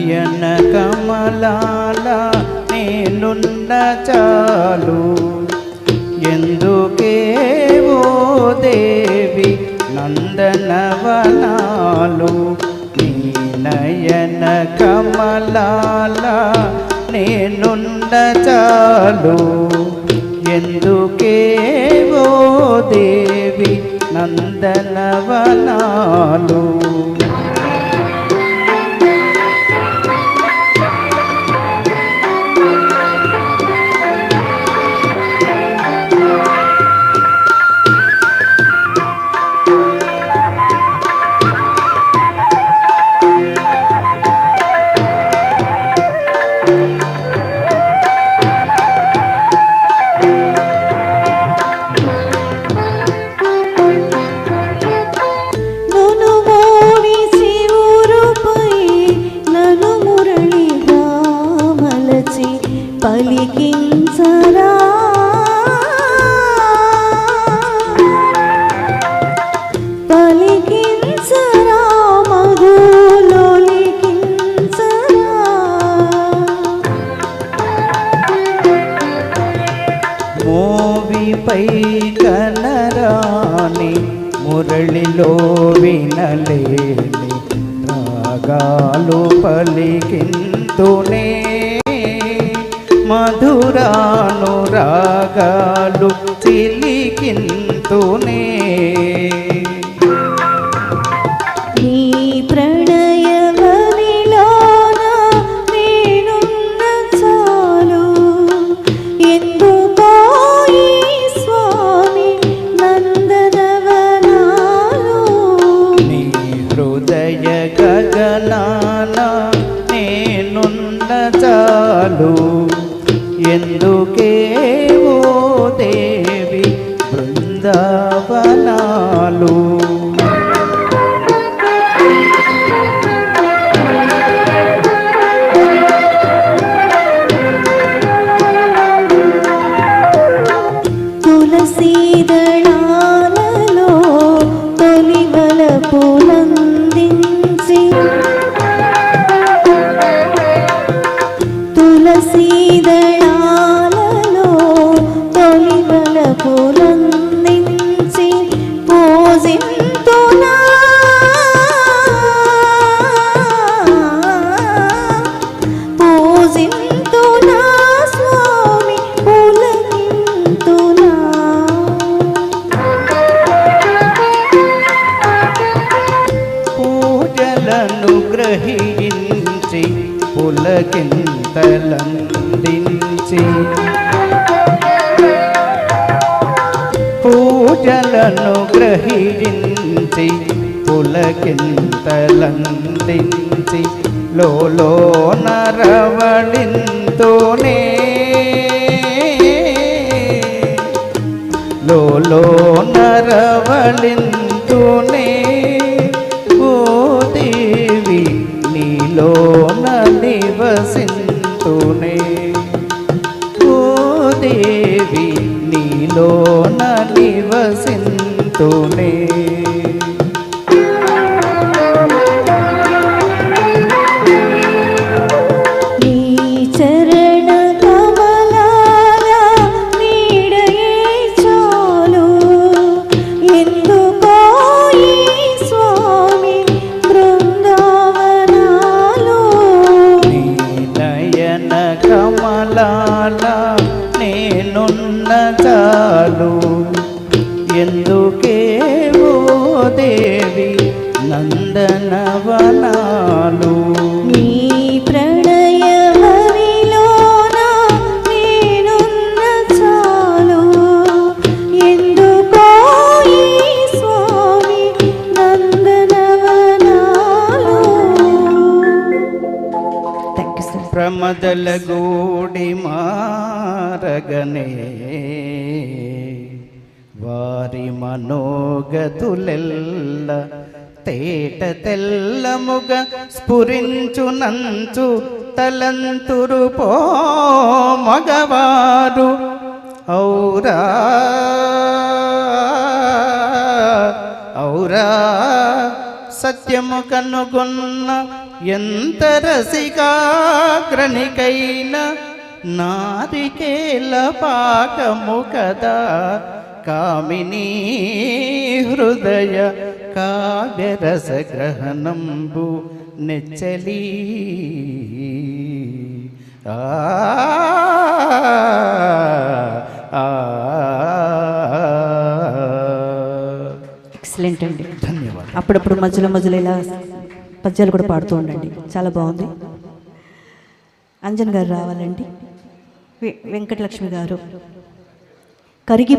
నయన కమలాల నేనున్న చాలు. ఎందుకేవో దేవి నందనవనాలు? నీ నయన కమలాల నేనున్న చాలు. ఎందుకేవో దేవి నందనవనాలు? పై కనరాని మురళిలో వినలేని రాగాలు పలికింతునే. మధురాను రాగాలు చిలికింతునే. ఎందుకే ఓ దేవి బృందావనాలు పులకింతలందించి పూజలను గ్రహించి పులకింతలందించి లోలో నరవళింతోనే లోలో నరవళింతునే నీలోన నివసింతునే ఓ దేవి నీలోన నివసింతునే నేనున్న చాలు. ఎందుకే ఓ దేవి నందనవనాలు? నీ ప్రణయవనిలోన నేనున్న చాలు. ఎందుకో ఈ స్వామి నందనవనాలు? థ్యాంక్ యూ సార్ ప్రమదల గూడి మారగనే. వారి మనోగతులెల్ల తేట తెల్లముగ స్ఫురించునంచు తలంతురు పో మగవారు. ఔరా ఔరా సత్యము కనుగొన్న ఎంత రసికాగ్రనికైన నారికేల పాకము కదా. కామినీ హృదయ కావ్యరస గ్రహణంబు నెచ్చలి. ఆ ఎక్సలెంట్ అండి. ధన్యవాదాలు. అప్పుడప్పుడు మధ్యలో మధ్యలో ఇలా పద్యాలు కూడా పాడుతూ ఉండండి. చాలా బాగుంది. అంజన్ గారు రావాలండి. వెంకటలక్ష్మి గారు. కరిగి